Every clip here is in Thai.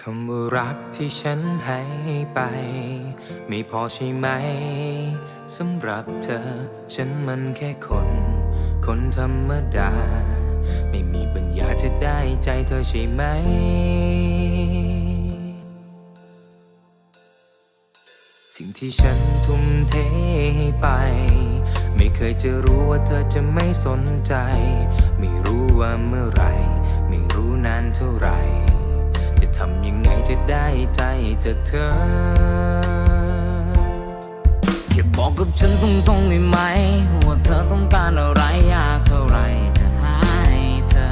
คำว่ารักที่ฉันให้ไป ไม่พอใช่ไหมสำหรับเธอ ฉันมันแค่คน คนธรรมดา ไม่มีปัญญาจะได้ใจเธอใช่ไหม สิ่งที่ฉันทุ่มเทให้ไป ไม่เคยจะรู้ว่าเธอจะไม่สนใจ ไม่รู้ว่าเมื่อไร ไม่รู้นานเท่าไหรจะทำยังไงจะได้ใจจากเธอแค่บอกกับฉันตรงๆได้ไหม ว่าเธอต้องการอะไรอยากเท่าไรจะให้เธอ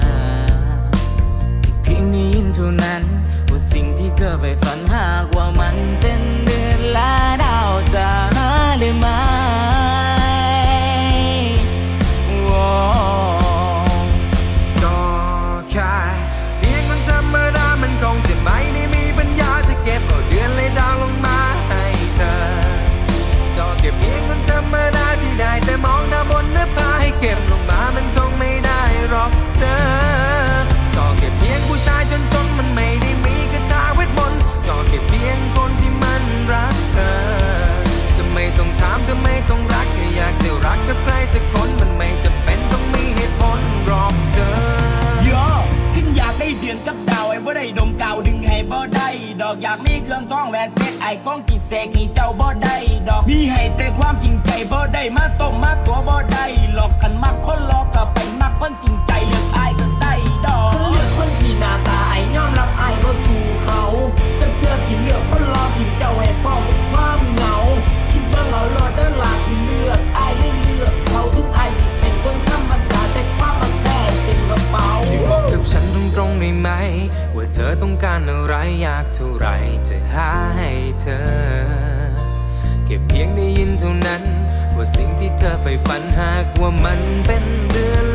เพียงได้ยินเท่านั้น ว่าสิ่งที่เธอไปฝันหาก รื่องทองแหวนเพชรไอ้ก้องกิเสกนี่เจ้าบ่ได้ดอกมีให้แต่ความจริงใจบ่ได้มาต้มมาตัวบ่ได้หลอกกันมักคนหลอกก็ไปมักคนจริงใจ ไรจะหาให้เธอ แค่เพียงได้ยินเท่านั้น ว่าสิ่งที่เธอใฝ่ฝันหากว่ามันเป็นเดือง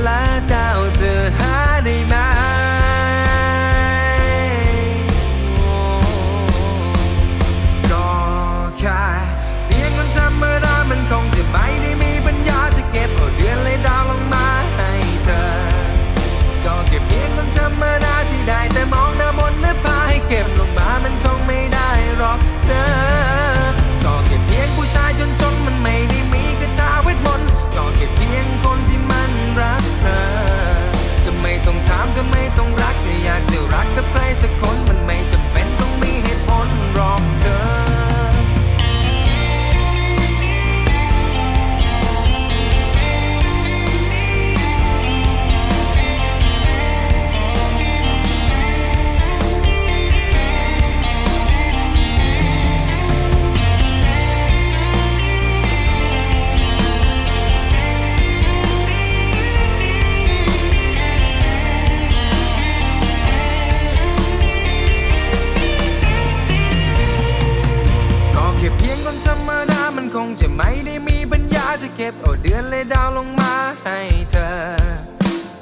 คงจะไม่ได้มีปัญญาจะเก็บเอาเดือนเลยดาวลงมาให้เธอ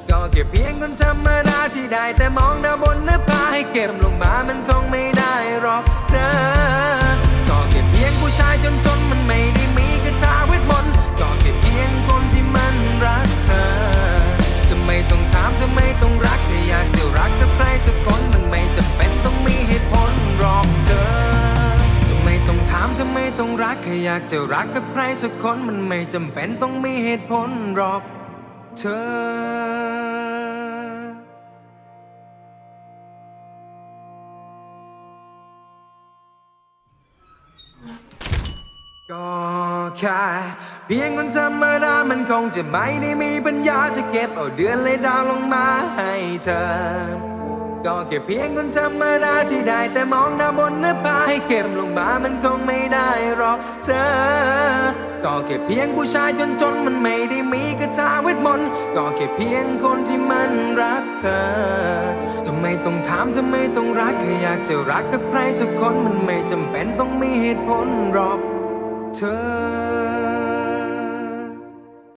ก็แค่เพียงคนธรรมดาที่ได้แต่มองดาวบนหน้าผาให้เก็บลงมามันคงไม่ได้หรอกเธอ ก็แค่เพียงผู้ชายจนจนมันไม่ได้มี ต้องรักแค่อยากจะรักกับใครสักคนมันไม่จำเป็นต้องมีเหตุผลหรอกเธอก็แค่เพียงคนธรรมดามันคงจะไม่ได้มีปัญญาจะเก็บเอาเดือนเลยดาวลงมาให้เธอ ก็แค่เพียงคนธรรมดาที่ได้แต่มองดาวบนหน้าผาให้เก็บลงมามันคงไม่ได้หรอกเธอ ก็แค่เพียงผู้ชายจนจนมันไม่ได้มีคาถาเวทมนต์ก็แค่เพียงคนที่มันรักเธอจะไมต้องถามจะไมต้องรักแค่อยากจะรักกับใครสักคนมันไม่จำเป็นต้องมีเหตุผลหรอกเธอ